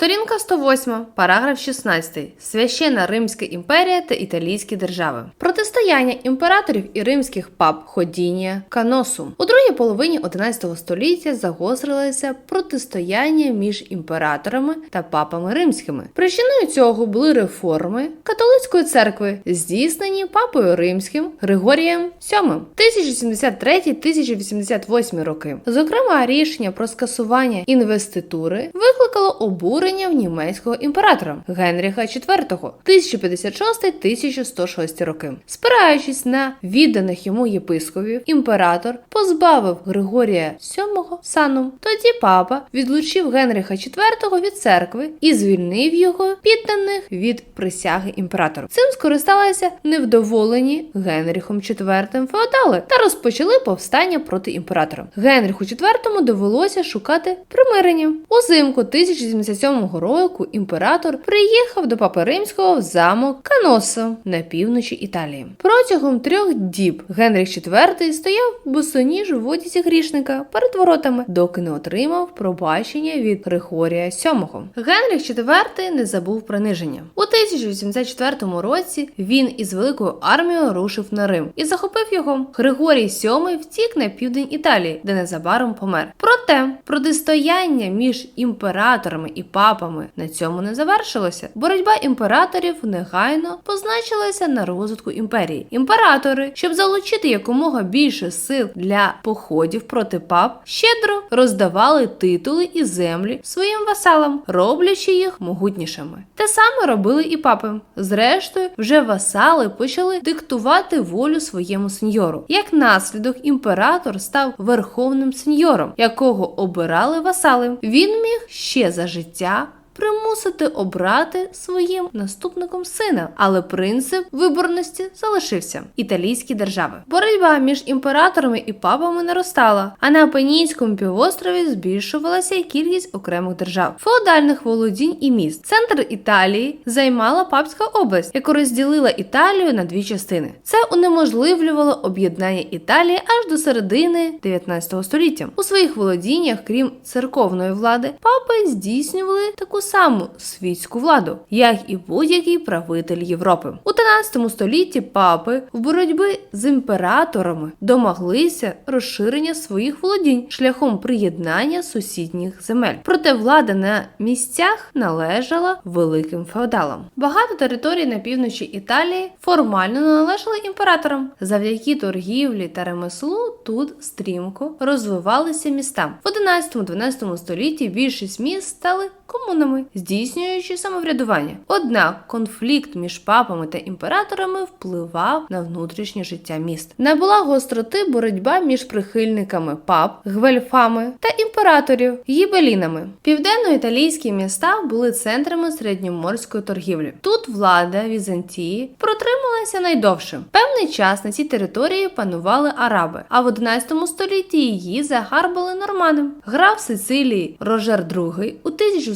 Сторінка 108, параграф 16. Священна Римська імперія та італійські держави. Протистояння імператорів і римських пап Ходінія, Каносум. У другій половині 11 століття загострилося протистояння між імператорами та папами римськими. Причиною цього були реформи католицької церкви, здійснені папою римським Григорієм VII 1073-1088 роки. Зокрема, рішення про скасування інвеститури викликало обурення в німецького імператора Генріха IV 1056-1106 роки. Спираючись на відданих йому єпископів, імператор позбавив Григорія VII сану. Тоді папа відлучив Генріха IV від церкви і звільнив його підданих від присяги імператору. Цим скористалися невдоволені Генріхом IV феодали та розпочали повстання проти імператора. Генріху IV довелося шукати примирення. Узимку 1077 року імператор приїхав до папи римського в замок Каносо на півночі Італії. Протягом трьох діб Генріх IV стояв босоніж у одязі грішника перед воротами, доки не отримав пробачення від Григорія VII. Генріх IV не забув приниження. У 1084 році він із великою армією рушив на Рим і захопив його. Григорій VII втік на південь Італії, де незабаром помер. Проте протистояння між імператорами і папами на цьому не завершилося. Боротьба імператорів негайно позначилася на розвитку імперії. Імператори, щоб залучити якомога більше сил для походів проти пап, щедро роздавали титули і землі своїм васалам, роблячи їх могутнішими. Те саме робили і папи. Зрештою, вже васали почали диктувати волю своєму сеньору. Як наслідок, імператор став верховним сеньором, якого обирали васали. Він міг ще за життя. Примусити обрати своїм наступником сина, але принцип виборності залишився італійські держави. Боротьба між імператорами і папами наростала, а на Апенінському півострові збільшувалася і кількість окремих держав, феодальних володінь і міст. Центр Італії займала папська область, яку розділила Італію на дві частини. Це унеможливлювало об'єднання Італії аж до середини 19 століття. У своїх володіннях, крім церковної влади, папи здійснювали таку саму світську владу, як і будь-який правитель Європи. У 13 столітті папи в боротьбі з імператорами домоглися розширення своїх володінь шляхом приєднання сусідніх земель. Проте влада на місцях належала великим феодалам. Багато територій на півночі Італії формально належали імператорам. Завдяки торгівлі та ремеслу тут стрімко розвивалися міста. В 11-12 столітті більшість міст стали комунами, здійснюючи самоврядування. Однак конфлікт між папами та імператорами впливав на внутрішнє життя міст. Набула гостроти боротьба між прихильниками пап, гвельфами та імператорів гібелінами. Південно-італійські міста були центрами середньоморської торгівлі. Тут влада Візантії протрималася найдовше. Певний час на цій території панували араби, а в 11 столітті її загарбали нормани. Граф Сицилії Рожер II у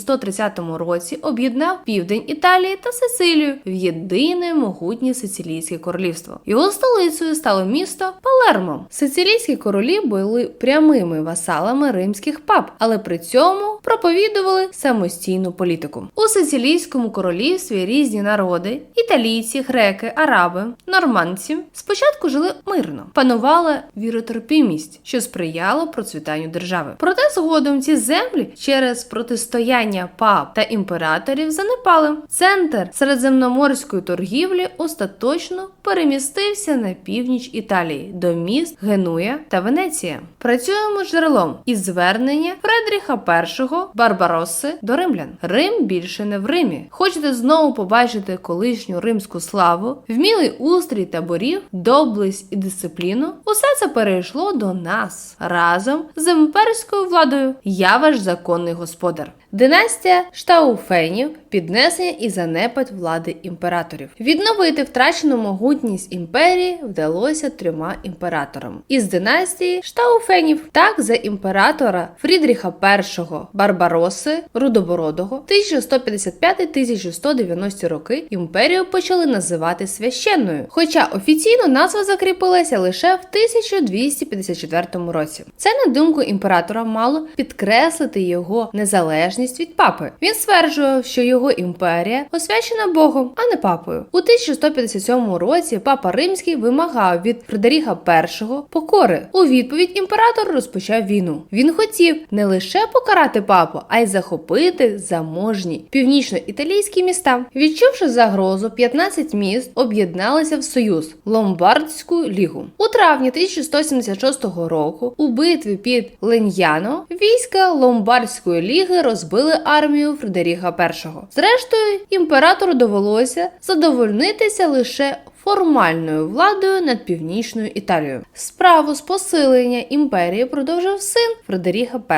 1130 році об'єднав південь Італії та Сицилію в єдине могутнє сицилійське королівство. Його столицею стало місто Палермо. Сицилійські королі були прямими васалами римських пап, але при цьому проповідували самостійну політику. У сицилійському королівстві різні народи італійці, греки, араби, нормандці спочатку жили мирно, панувала віротерпімість, що сприяло процвітанню держави. Проте згодом ці землі через протистояння пап та імператорів занепали. Центр середземноморської торгівлі остаточно перемістився на північ Італії до міст Генуя та Венеція. Працюємо джерелом із звернення Фредріха І Барбаросси до римлян. Рим більше не в Римі. Хочете знову побачити колишню римську славу, вмілий устрій таборів, доблесть і дисципліну? Усе це перейшло до нас разом з імперською владою. Я ваш законний господар. Династія Штауфенів, піднесення і занепад влади імператорів. Відновити втрачену могутність імперії вдалося трьома імператорам. Із династії Штауфенів, так за імператора Фрідріха І Барбароси Рудобородого 1155-1190 роки імперію почали називати священною, хоча офіційно назва закріпилася лише в 1254 році. Це на думку імператора мало підкреслити його незалежність залежність папи. Він стверджував, що його імперія освячена Богом, а не папою. У 1157 році папа Римський вимагав від Фредеріха І покори. У відповідь імператор розпочав війну. Він хотів не лише покарати папу, а й захопити заможні північно-італійські міста. Відчувши загрозу, 15 міст об'єдналися в союз Ломбардську лігу. У травні 1176 року у битві під Леньяно війська Ломбардської ліги розбили армію Фредеріха І. Зрештою, імператору довелося задовольнитися лише формальною владою над північною Італією. Справу з посилення імперії продовжив син Фредеріха І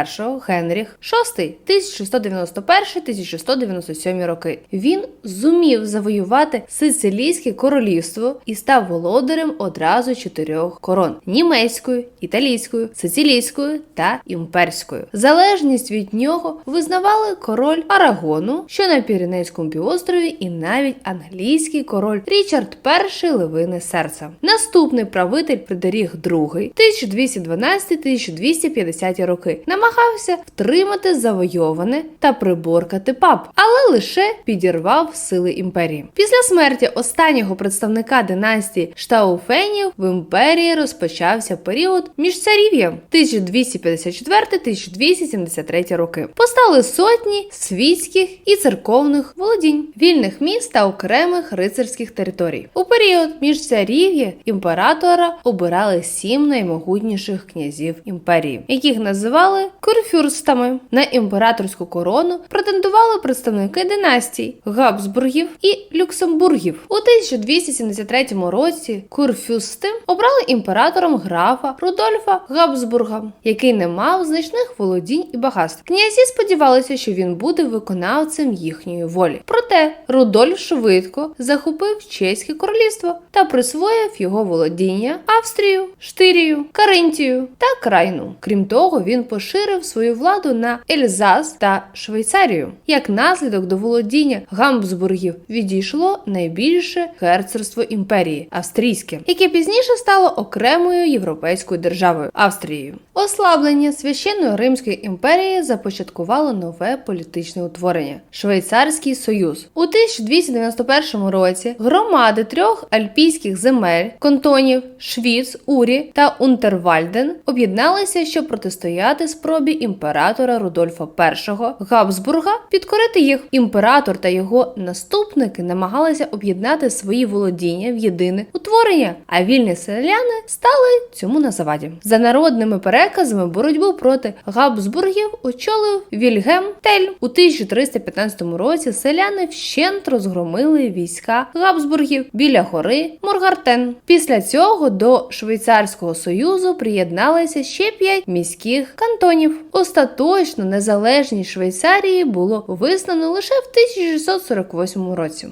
Генріх VI 1691-1697 роки. Він зумів завоювати Сицилійське королівство і став володарем одразу чотирьох корон: німецькою, італійською, сицилійською та імперською. Залежність від нього визнавали король Арагону, що на Піренейському півострові, і навіть англійський король Річард І Левине серця. Наступний правитель Фредерік II 1212-1250 роки намагався втримати завойоване та приборкати пап, але лише підірвав сили імперії. Після смерті останнього представника династії Штауфенів в імперії розпочався період міжцарів'я 1254-1273 роки. Постали сотні світських і церковних володінь, вільних міст та окремих рицарських територій. У період міжцарів'я імператора обирали сім наймогутніших князів імперії, яких називали курфюрстами. На імператорську корону претендували представники династій Габсбургів і Люксембургів. У 1273 році курфюрсти обрали імператором графа Рудольфа Габсбурга, який не мав значних володінь і багатств. Князі сподівалися, що він буде виконавцем їхньої волі. Проте Рудольф швидко захопив чеське королівство та присвоїв його володіння Австрію, Штирію, Каринтію та Крайну. Крім того, він поширив свою владу на Ельзас та Швейцарію. Як наслідок до володіння Гамбсбургів відійшло найбільше герцогство імперії австрійське, яке пізніше стало окремою європейською державою Австрією. Ослаблення священної Римської імперії започаткувало нове політичне утворення Швейцарський Союз. У 1291 році громади трьох альпійських земель кантонів Швіц, Урі та Унтервальден об'єдналися, щоб протистояти спробі імператора Рудольфа І Габсбурга підкорити їх. Імператор та його наступники намагалися об'єднати свої володіння в єдине утворення, а вільні селяни стали цьому на заваді. За народними переказами боротьбу проти Габсбургів очолив Вільгем Тель. У 1315 році селяни вщент розгромили війська Габсбургів біля гори Моргартен. Після цього до Швейцарського союзу приєдналися ще п'ять міських кантонів. Остаточно незалежність Швейцарії було визнано лише в 1648 році.